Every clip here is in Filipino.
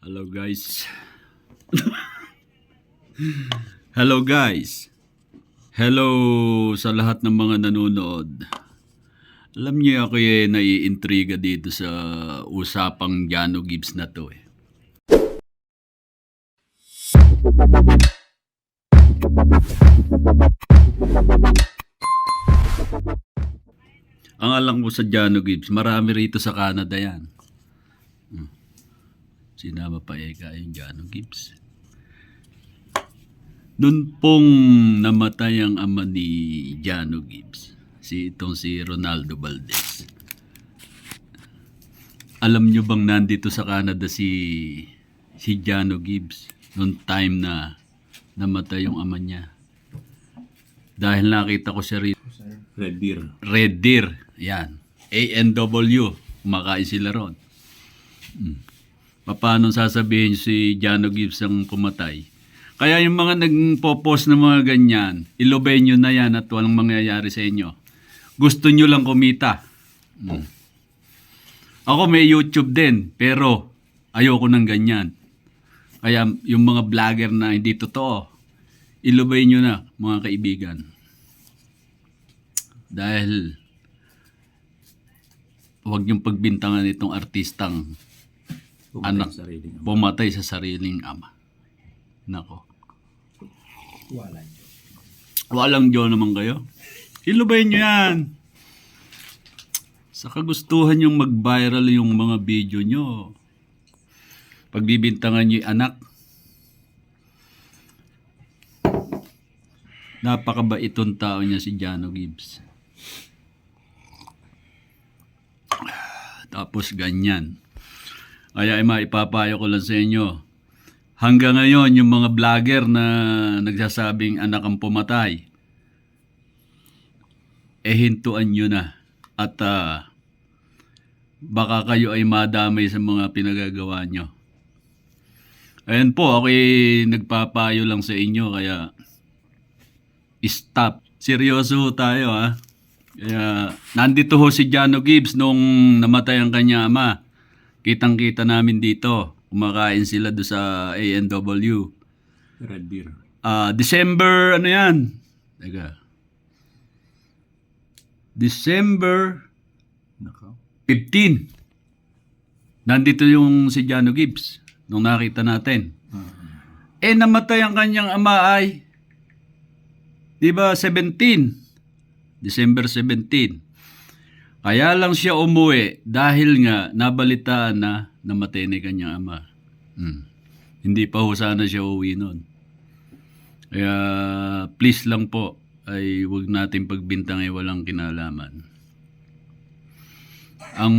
Hello guys. Hello guys. Hello sa lahat ng mga nanonood. Alam niyo ako eh naiintriga dito sa usapang Jano Gibbs na to eh. Ang alam ko sa Jano Gibbs, marami rito sa Canada yan. Sinama pa eka yung Jano Gibbs. Noon pong namatay ang ama ni Jano Gibbs, si itong si Ronaldo Valdez. Alam nyo bang nandito sa Canada si si Jano Gibbs noong time na namatay yung ama niya? Dahil nakita ko siya rito. Red Deer. Red Deer. Yan. ANW. Kumakain sila ron. Hmm. Paano sasabihin si Jano Gibbs ang pumatay? Kaya yung mga nagpo-post ng mga ganyan, ilobay nyo na yan at walang mangyayari sa inyo. Gusto nyo lang kumita. Hmm. Ako may YouTube din, pero ayoko ng ganyan. Kaya yung mga vlogger na hindi totoo, ilubay nyo na mga kaibigan. Dahil huwag yung pagbintangan itong artistang Anak. Sa sarili ng pumatay sa sariling ama. Nako. wala. Walang Diyo naman kayo. Ilubay nyo yan. Sa kagustuhan yung mag-viral yung mga video nyo. Pagbibintangan nyo yung anak. Napakabaitong tao niya si Jano Gibbs. Tapos ganyan. Kaya ay maipapayo ko lang sa inyo. Hanggang ngayon, yung mga vlogger na nagsasabing anak ang pumatay, eh hintuan nyo na. At ah, baka kayo ay madamay sa mga pinagagawa nyo. Ayan po, ako ay nagpapayo lang sa inyo, kaya stop. Seryoso tayo ha. Kaya nandito ho si Jano Gibbs nung namatay ang kanya ama. Kitang-kita namin dito. Kumakain sila do sa ANW. Red Deer. Ah, December, ano yan? Teka. December Nako. 15. Nandito yung si Jano Gibbs nung nakita natin. Ah, Eh, namatay ang kanyang ama ay, di ba, 17. December 17. Kaya lang siya umuwi dahil nga nabalitaan na namatay na yung kanyang ama. Hmm. Hindi pa ho sana siya uwi nun. Kaya please lang po ay huwag natin pagbintang ay walang kinalaman. Ang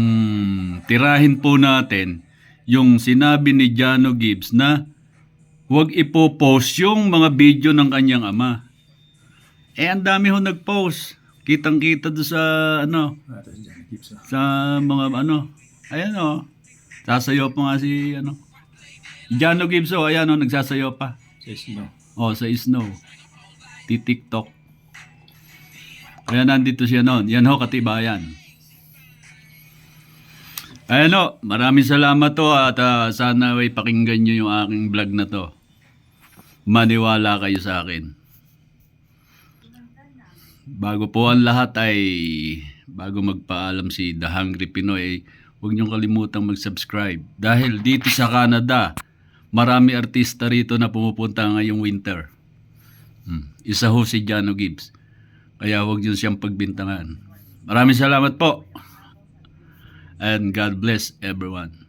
tirahin po natin yung sinabi ni Jano Gibbs na huwag ipopost yung mga video ng kanyang ama. Eh, ang dami ho nag-post. Kitang-kita do sa, ano, sa mga, ano, ayan o. Sasayaw pa nga si, ano, Jano Gibbs o, ayan o, nagsasayaw pa. Says no. O, sa snow. Ti-tiktok. Kaya nandito siya noon. Yan ho, katibayan. Ayan ho, maraming salamat to at ah, sana ay pakinggan nyo yung aking vlog na to. Maniwala kayo sa akin. Bago po ang lahat ay bago magpaalam si The Hungry Pinoy, huwag niyong kalimutang mag-subscribe. Dahil dito sa Canada, marami artista rito na pumupunta ngayong winter. Hmm. Isa ho si Jano Gibbs. Kaya huwag niyo siyang pagbintangan. Maraming salamat po. And God bless everyone.